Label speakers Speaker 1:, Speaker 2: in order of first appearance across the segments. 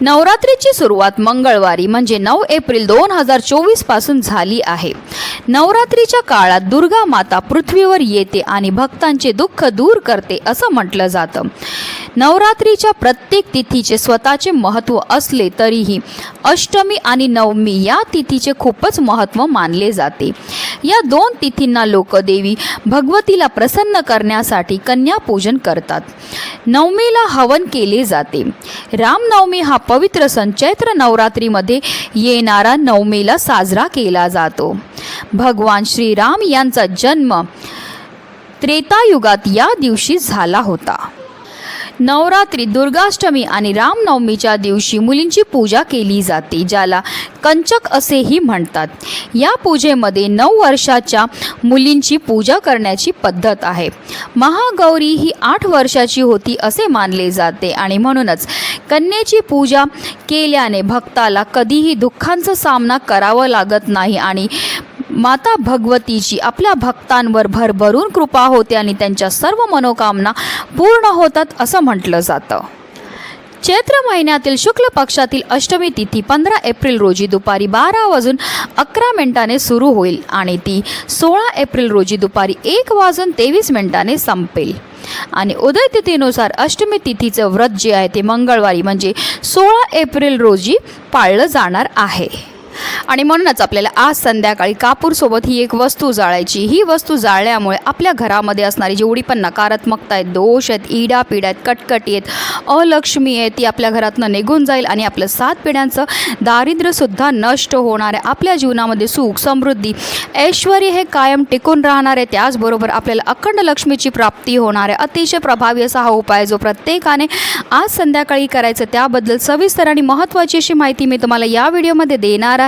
Speaker 1: नवरात्रीची सुरुवात मंगळवारी म्हणजे नऊ एप्रिल दोन हजार चोवीसपासून झाली आहे. नवरात्रीच्या काळात दुर्गा माता पृथ्वीवर येते आणि भक्तांचे दुःख दूर करते असं म्हटलं जातं. नवरात्रीच्या प्रत्येक तिथीचे स्वतःचे महत्त्व असले तरीही अष्टमी आणि नवमी या तिथीचे खूपच महत्त्व मानले जाते. या दोन तिथींना लोक देवी भगवतीला प्रसन्न करण्यासाठी कन्यापूजन करतात. नवमीला हवन केले जाते. रामनवमी हा पवित्र सण चैत्र नवरात्रीमध्ये येणारा नवमीला साजरा केला जातो. भगवान श्रीराम यांचा जन्म त्रेतायुगात या दिवशी झाला होता. नवरात्री दुर्गाष्टमी आणि रामनवमीच्या दिवशी मुलींची पूजा केली जाते ज्याला कंचक असेही म्हणतात. या पूजेमध्ये नऊ वर्षाच्या मुलींची पूजा करण्याची पद्धत आहे. महागौरी ही आठ वर्षाची होती असे मानले जाते आणि म्हणूनच कन्येची पूजा केल्याने भक्ताला कधीही दुःखांचा सामना करावा लागत नाही आणि माता भगवतीची आपल्या भक्तांवर भरभरून कृपा होते आणि त्यांच्या सर्व मनोकामना पूर्ण होतात असं म्हटलं जातं. चैत्र महिन्यातील शुक्ल पक्षातील अष्टमी तिथी पंधरा एप्रिल रोजी दुपारी बारा वाजून अकरा मिनिटाने सुरू होईल आणि ती सोळा एप्रिल रोजी दुपारी एक वाजून तेवीस मिनिटाने संपेल. आणि उदय तिथीनुसार अष्टमी तिथीचं व्रत जे आहे ते मंगळवारी म्हणजे सोळा एप्रिल रोजी पाळलं जाणार आहे. आणि म्हणूनच आपल्याला आज संध्याकाळी कापूरसोबत ही एक वस्तू जाळायची. ही वस्तू जाळल्यामुळे आपल्या घरामध्ये असणारी जेवढी पण नकारात्मकता आहेत दोष आहेत इडा पिढ्या आहेत कटकटी आहेत अलक्ष्मी आहे ती आपल्या घरातनं निघून जाईल आणि आपलं सात पिढ्यांचं दारिद्र्यसुद्धा नष्ट होणार आहे. आपल्या जीवनामध्ये सुख समृद्धी ऐश्वर हे कायम टिकून राहणार आहे. त्याचबरोबर आपल्याला अखंड लक्ष्मीची प्राप्ती होणार आहे. अतिशय प्रभावी असा हा उपाय जो प्रत्येकाने आज संध्याकाळी करायचं. त्याबद्दल सविस्तर आणि महत्त्वाची अशी माहिती मी तुम्हाला या व्हिडिओमध्ये देणार आहे.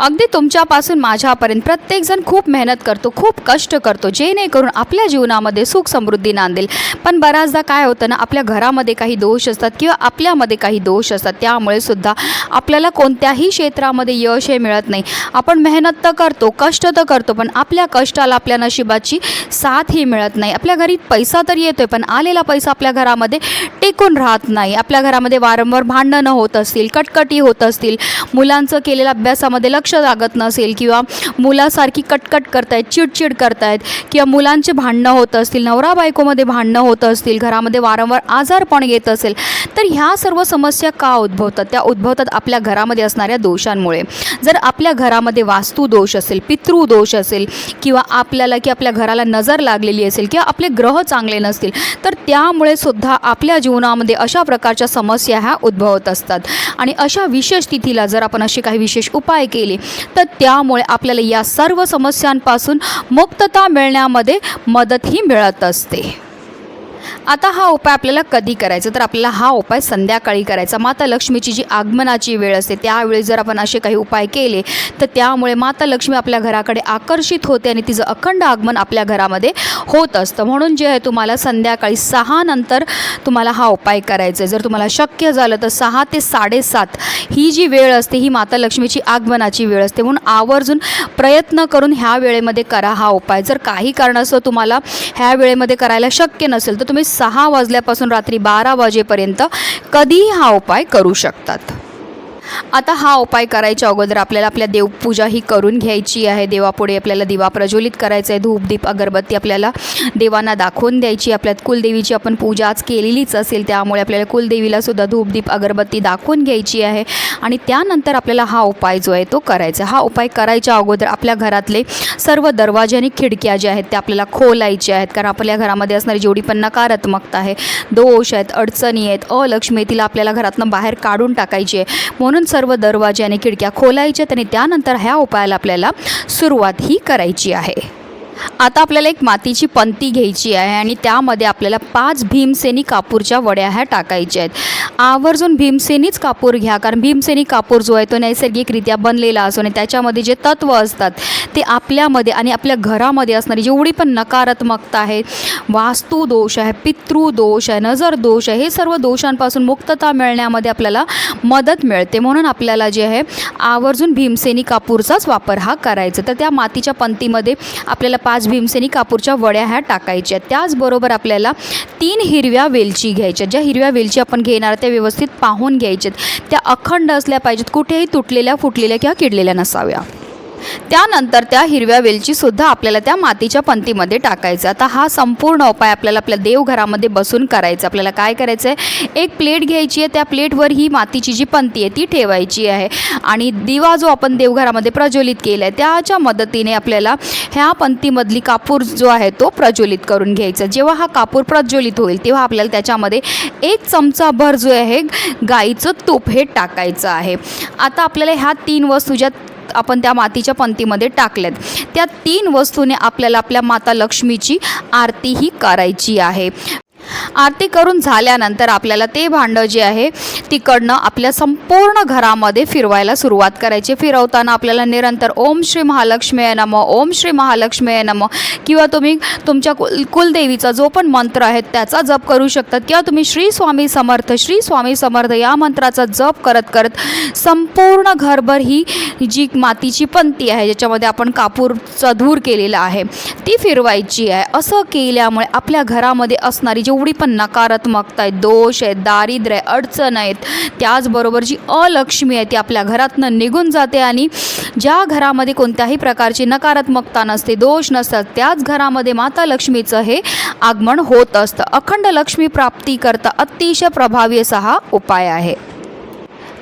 Speaker 1: अगदी तुमच्यापासून माझ्यापर्यंत प्रत्येकजण खूप मेहनत करतो खूप कष्ट करतो जेणेकरून आपल्या जीवनामध्ये सुख समृद्धी नांदेल. पण बऱ्याचदा काय होतं ना आपल्या घरामध्ये काही दोष असतात किंवा आपल्यामध्ये काही दोष असतात त्यामुळे सुद्धा आपल्याला कोणत्याही क्षेत्रामध्ये यश हे मिळत नाही. आपण मेहनत तर करतो कष्ट तर करतो पण आपल्या कष्टाला आपल्या नशिबाची साथ ही मिळत नाही. आपल्या घरी पैसा तर आहे पण आलेला पैसा आपल्या घरामध्ये टिकून राहत नाही. आपल्या घरामध्ये वारंवार भांडणं होत असतील कटकटी होत असतील मुलांचं केलेल्या अभ्यासामध्ये लक्ष लागत नसेल किंवा मुलासारखी कटकट करतायत चिडचिड करतायत किंवा मुलांचे भांडणं होत असतील नवरा बायकोमध्ये भांडणं होत असतील घरामध्ये वारंवार आजारपण येत असेल तर ह्या सर्व समस्या का उद्भवतात? त्या उद्भवतात आपल्या घरामध्ये असणाऱ्या दोषांमुळे. जर आपल्या घरामध्ये वास्तू दोष असेल पितृ दोष असेल किंवा आपल्याला की आपल्या घराला नजर लागलेली असेल किंवा आपले ग्रह चांगले नसतील तर त्यामुळे सुद्धा आपल्या जीवनामध्ये अशा प्रकारच्या समस्या ह्या उद्भवत असतात. आणि अशा विशेष तिथीला जर आपण असे काही विशेष उपाय केले केले. तर त्यामुळे आपल्याला या सर्व समस्यांपासून मुक्तता मिळण्यामध्ये मदतही मिळत असते. आता हा उपाय आपल्याला कधी करायचा? तर आपल्याला हा उपाय संध्याकाळी करायचा. माता लक्ष्मीची जी आगमनाची वेळ असते त्यावेळी जर आपण असे काही उपाय केले तर त्यामुळे माता लक्ष्मी आपल्या घराकडे आकर्षित होते आणि तिचं अखंड आगमन आपल्या घरामध्ये होत असतं. म्हणून जे आहे तुम्हाला संध्याकाळी सहा नंतर तुम्हाला हा उपाय करायचा आहे. जर तुम्हाला शक्य झालं तर सहा ते साडेसात ही जी वेळ असते ही माता लक्ष्मीची आगमनाची वेळ असते. म्हणून आवर्जून प्रयत्न करून ह्या वेळेमध्ये करा हा उपाय. जर काही कारणास्तव तुम्हाला ह्या वेळेमध्ये करायला शक्य नसेल तर तुम्ही तुम्ही सहा वाजल्यापासून रात्री बारा वाजेपर्यंत कधीही हा उपाय करू शकतात. आता हा उपाय करायच्या अगोदर आपल्याला आपल्या देवपूजा ही करून घ्यायची आहे. देवापुढे आपल्याला दिवा प्रज्वलित करायचा आहे. धूपदीप अगरबत्ती आपल्याला देवांना दाखवून द्यायची. आपल्यात कुलदेवीची आपण पूजा आज केलेलीच असेल त्यामुळे आपल्याला कुलदेवीला सुद्धा अगरबत्ती दाखवून घ्यायची आहे. आणि त्यानंतर आपल्याला हा उपाय जो आहे तो करायचा हा उपाय करायच्या अगोदर आपल्या घरातले सर्व दरवाजे आणि खिडक्या ज्या आहेत त्या आपल्याला खोलायच्या आहेत. कारण आपल्या घरामध्ये असणारी जेवढी पण नकारात्मकता आहे दोष आहेत अडचणी आहेत अलक्ष्मी तिला आपल्याला घरातनं बाहेर काढून टाकायची आहे. म्हणून सर्व दरवाजे आणि खिडक्या खोलायच्यात आणि त्यानंतर ह्या उपायाला आपल्याला सुरुवात ही करायची आहे. आता आपल्याला एक मातीची पंती घ्यायची आहे आणि त्यामध्ये आपल्याला पाच भीमसेनी कापूरच्या वड्या ह्या टाकायच्या आहेत. आवर्जून भीमसेनीच कापूर घ्या कारण भीमसेनी कापूर जो आहे तो नैसर्गिकरित्या बनलेला असतो आणि त्याच्यामध्ये जे तत्त्व असतात ते आपल्यामध्ये आणि आपल्या घरामध्ये असणारी जेवढी पण नकारात्मकता आहे वास्तू दोष आहे पितृ दोष आहे नजर दोष आहे हे सर्व दोषांपासून मुक्तता मिळण्यामध्ये आपल्याला मदत मिळते. म्हणून आपल्याला जे आहे आवर्जून भीमसेनी कापूरचाच वापर हा करायचा. तर त्या मातीच्या पंतीमध्ये आपल्याला पाच भीमसेनी कापूरच्या वड्या ह्या टाकायच्या. त्याचबरोबर आपल्याला तीन हिरव्या वेलची घ्यायच्या. ज्या हिरव्या वेलची आपण घेणार त्या व्यवस्थित पाहून घ्यायच्यात. त्या अखंड असल्या पाहिजेत. कुठेही तुटलेल्या फुटलेल्या किंवा किडलेल्या नसाव्या. त्यानंतर त्या हिरव्या वेलचीसुद्धा आपल्याला त्या मातीच्या पंतीमध्ये टाकायचं. आता हा संपूर्ण उपाय आपल्याला आपल्या देवघरामध्ये बसून करायचा. आपल्याला काय करायचं आहे एक प्लेट घ्यायची आहे. त्या प्लेटवर ही मातीची जी पंती आहे ती ठेवायची आहे. आणि दिवा जो आपण देवघरामध्ये प्रज्वलित केला आहे त्याच्या मदतीने आपल्याला ह्या पंतीमधली कापूर जो आहे तो प्रज्वलित करून घ्यायचा. जेव्हा हा कापूर प्रज्वलित होईल तेव्हा आपल्याला त्याच्यामध्ये एक चमचाभर जो आहे गाईचं तूप हे टाकायचं आहे. आता आपल्याला ह्या तीन वस्तू ज्या आपण त्या मातीच्या पंतीमध्ये टाकल्यात. त्या तीन वस्तूने आपल्याला आपल्या माता लक्ष्मीची आरती ही करायची आहे. आरती करून झाल्यानंतर आपल्याला ते भांडं जे आहे तिकडनं आपल्या संपूर्ण घरामध्ये फिरवायला सुरुवात करायची. फिरवताना आपल्याला निरंतर ओम श्री महालक्ष्मी नम ओम श्री महालक्ष्मी नम किंवा तुम्ही तुमच्या कुल कुलदेवीचा जो पण मंत्र आहे त्याचा जप करू शकतात. किंवा तुम्ही श्री स्वामी समर्थ श्री स्वामी समर्थ या मंत्राचा जप करत करत संपूर्ण घरभर ही जी मातीची पंती आहे ज्याच्यामध्ये आपण कापूरचा धूर केलेला आहे ती फिरवायची आहे. असं केल्यामुळे आपल्या घरामध्ये असणारी जेवढी पण नकारात्मकता आहे दोष आहे दारिद्र्य आहे अडचण आहेत. त्याचबरोबर जी अलक्ष्मी आहे ती आपल्या घरातनं निघून जाते आणि ज्या घरामध्ये कोणत्याही प्रकारची नकारात्मकता नसते दोष नसतात त्याच घरामध्ये माता लक्ष्मीचं हे आगमन होत असतं. अखंड लक्ष्मी प्राप्ती करता अतिशय प्रभावी असा हा उपाय आहे.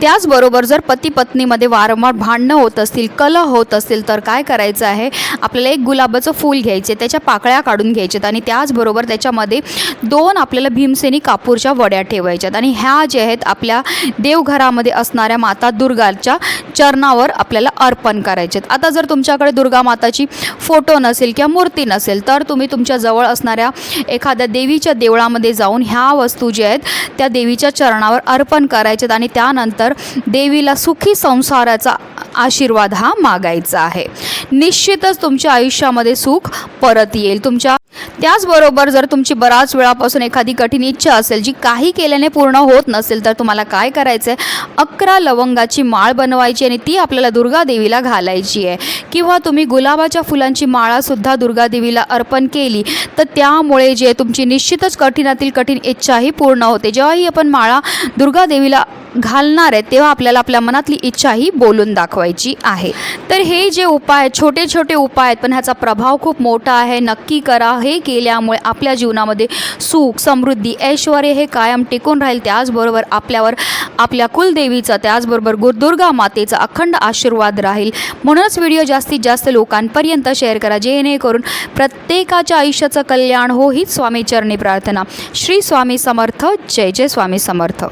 Speaker 1: त्याचबरोबर जर पती पत्नीमध्ये वारंवार भांडणं होत असतील कलह होत असतील तर काय करायचं आहे? आपल्याला एक गुलाबाचं फूल घ्यायचे त्याच्या पाकळ्या काढून घ्यायच्यात आणि त्याचबरोबर त्याच्यामध्ये दोन आपल्याला भीमसेनी कापूरच्या वड्या ठेवायच्यात आणि ह्या जे आहेत आपल्या देवघरामध्ये असणाऱ्या माता दुर्गाच्या चरणावर आपल्याला अर्पण करायचेत. आता जर तुमच्याकडे दुर्गा माताची फोटो नसेल किंवा मूर्ती नसेल तर तुम्ही तुमच्या जवळ असणाऱ्या एखाद्या देवीच्या देवळामध्ये जाऊन ह्या वस्तू ज्या आहेत त्या देवीच्या चरणावर अर्पण करायच्यात आणि त्यानंतर देवीला सुखी संसाराचा आशीर्वाद हा मागायचा आहे. निश्चितच तुमच्या आयुष्यामध्ये सुख परत येईल. तुमच्या त्याचबरोबर जर तुमची बराच वेळापासून एखादी कठीण इच्छा असेल जी काही केल्याने पूर्ण होत नसेल तर तुम्हाला काय करायचं आहे अकरा लवंगाची माळ बनवायची आणि ती आपल्याला दुर्गा देवीला घालायची आहे. किंवा तुम्ही गुलाबाच्या फुलांची माळासुद्धा दुर्गा देवीला अर्पण केली तर त्यामुळे जे तुमची निश्चितच कठीणातील कठीण इच्छाही पूर्ण होते. जेव्हाही आपण माळा दुर्गा देवीला घालणार आहे तेव्हा आपल्याला आपल्या मनातली इच्छाही बोलून दाखवायची आहे. तर हे जे उपाय आहेत छोटे छोटे उपाय आहेत पण ह्याचा प्रभाव खूप मोठा आहे. नक्की करा. हे हे केल्यामुळे आपल्या जीवनामध्ये सुख समृद्धी ऐश्वर हे कायम टिकून राहील. त्याचबरोबर आपल्यावर आपल्या कुलदेवीचा त्याचबरोबर गुरुदुर्गा मातेचा अखंड आशीर्वाद राहील. म्हणूनच व्हिडिओ जास्तीत जास्त लोकांपर्यंत शेअर करा. जेणेकरून प्रत्येकाच्या आयुष्याचं कल्याण हो हीच स्वामी चरणी प्रार्थना. श्री स्वामी समर्थ. जय जय स्वामी समर्थ.